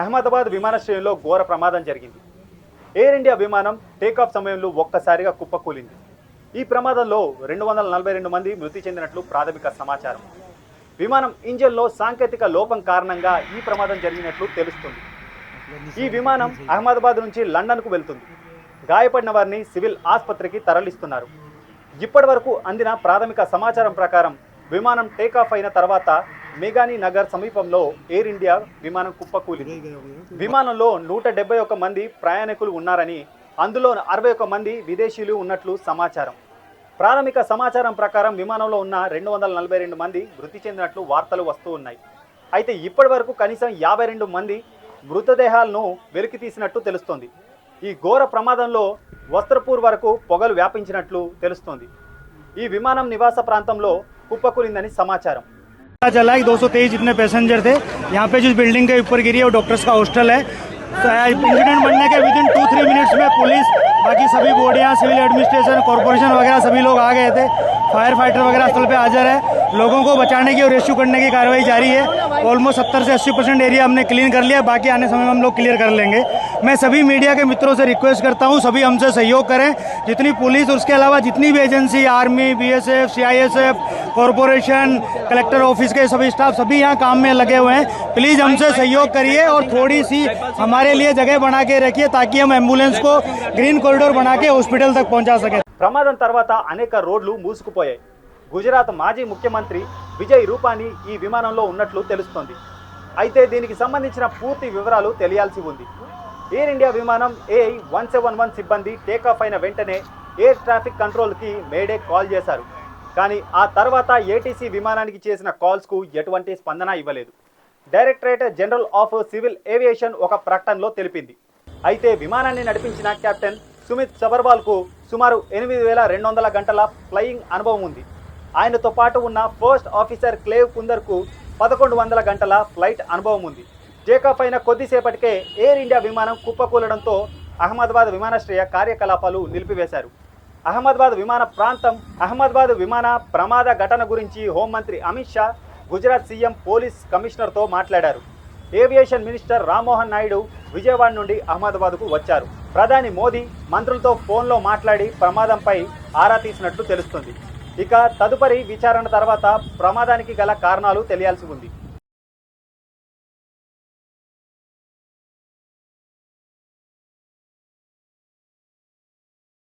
అహ్మదాబాద్ విమానాశ్రయంలో ఘోర ప్రమాదం జరిగింది. ఎయిర్ ఇండియా విమానం టేకాఫ్ సమయంలో ఒక్కసారిగా కుప్పకూలింది. ఈ ప్రమాదంలో రెండు వందల నలభై రెండు మంది మృతి చెందినట్లు ప్రాథమిక సమాచారం. విమానం ఇంజన్లో సాంకేతిక లోపం కారణంగా ఈ ప్రమాదం జరిగినట్లు తెలుస్తుంది. ఈ విమానం అహ్మదాబాద్ నుంచి లండన్కు వెళ్తుంది. గాయపడిన వారిని సివిల్ ఆసుపత్రికి తరలిస్తున్నారు. ఇప్పటి వరకు అందిన ప్రాథమిక సమాచారం ప్రకారం విమానం టేకాఫ్ అయిన తర్వాత మేఘాని నగర్ సమీపంలో ఎయిర్ ఇండియా విమానం కుప్పకూలింది. విమానంలో నూట డెబ్బై ఒక్క మంది ప్రయాణికులు ఉన్నారని అందులో అరవై ఒక్క మంది విదేశీయులు ఉన్నట్లు సమాచారం. ప్రాథమిక సమాచారం ప్రకారం విమానంలో ఉన్న రెండు వందల నలభై రెండు మంది మృతి చెందినట్లు వార్తలు వస్తూ ఉన్నాయి. అయితే ఇప్పటి వరకు కనీసం యాభై రెండు మంది మృతదేహాలను వెలికి తీసినట్టు తెలుస్తోంది. ఈ ఘోర ప్రమాదంలో వస్త్రపూర్ వరకు పొగలు వ్యాపించినట్లు తెలుస్తోంది. ఈ విమానం నివాస ప్రాంతంలో కుప్పకూలిందని సమాచారం. पता चला कि 223 जितने पैसेंजर थे, यहाँ पे जिस बिल्डिंग के ऊपर गिरी है, वो डॉक्टर्स का हॉस्टल है। तो इंसिडेंट बनने के within two three minutes में पुलिस बाकी सभी बॉडियाँ सिविल एडमिनिस्ट्रेशन कॉरपोरेशन वगैरह सभी लोग आ गए थे। फायर फाइटर वगैरह स्थल पे हाजिर है। लोगों को बचाने की और रेस्क्यू करने की कार्रवाई जारी है। ऑलमोस्ट सत्तर से अस्सी परसेंट एरिया हमने क्लीन कर लिया बाकी आने समय में हम लोग क्लियर कर लेंगे। मैं सभी मीडिया के मित्रों से रिक्वेस्ट करता हूँ सभी हमसे सहयोग करें जितनी पुलिस और उसके अलावा जितनी भी agency army BSF CISF corporation collector office के सभी स्टाफ सभी यहाँ काम में लगे हुए हैं प्लीज़ हमसे सहयोग करिए और थोड़ी सी हमारे लिए जगह बना के रखिए ताकि हम एम्बुलेंस को ग्रीन कॉरिडोर बना के हॉस्पिटल तक पहुँचा सकें ప్రమాదం తర్వాత అనేక రోడ్లు మూసుకుపోయాయి గుజరాత్ మాజీ ముఖ్యమంత్రి విజయ్ రూపానీ ఈ విమానంలో ఉన్నట్లు తెలుస్తోంది అయితే దీనికి సంబంధించిన పూర్తి వివరాలు తెలియాల్సి ఉంది ఎయిర్ ఇండియా విమానం ఏ వన్ సెవెన్ వన్ సిబ్బంది టేకాఫ్ అయిన వెంటనే ఎయిర్ ట్రాఫిక్ కంట్రోల్కి మేడే కాల్ చేశారు. కానీ ఆ తర్వాత ఏటీసీ విమానానికి చేసిన కాల్స్కు ఎటువంటి స్పందన ఇవ్వలేదు. Directorate general of civil aviation ఒక ప్రకటనలో తెలిపింది. అయితే విమానాన్ని నడిపించిన కెప్టెన్ సుమిత్ సబర్వాల్కు సుమారు ఎనిమిది వేల రెండు వందల గంటల ఫ్లయింగ్ అనుభవం ఉంది. ఆయనతో పాటు ఉన్న ఫస్ట్ ఆఫీసర్ క్లేవ్ కుందర్కు పదకొండు వందల గంటల ఫ్లైట్ అనుభవం ఉంది. టేకాఫ్ అయిన కొద్దిసేపటికే ఎయిర్ ఇండియా విమానం కుప్పకూలడంతో అహ్మదాబాద్ విమానాశ్రయ కార్యకలాపాలు నిలిపివేశారు. అహ్మదాబాద్ విమాన ప్రాంతం అహ్మదాబాద్ విమాన ప్రమాద ఘటన గురించి హోంమంత్రి అమిత్ షా గుజరాత్ సీఎం పోలీస్ కమిషనర్తో మాట్లాడారు. ఏవియేషన్ మినిస్టర్ రామ్మోహన్ నాయుడు విజయవాడ నుండి అహ్మదాబాద్కు వచ్చారు. ప్రధాని మోదీ మంత్రులతో ఫోన్లో మాట్లాడి ప్రమాదంపై ఆరా తీసినట్లు తెలుస్తుంది. ఇక తదుపరి విచారణ తర్వాత ప్రమాదానికి గల కారణాలు తెలియాల్సి ఉంది.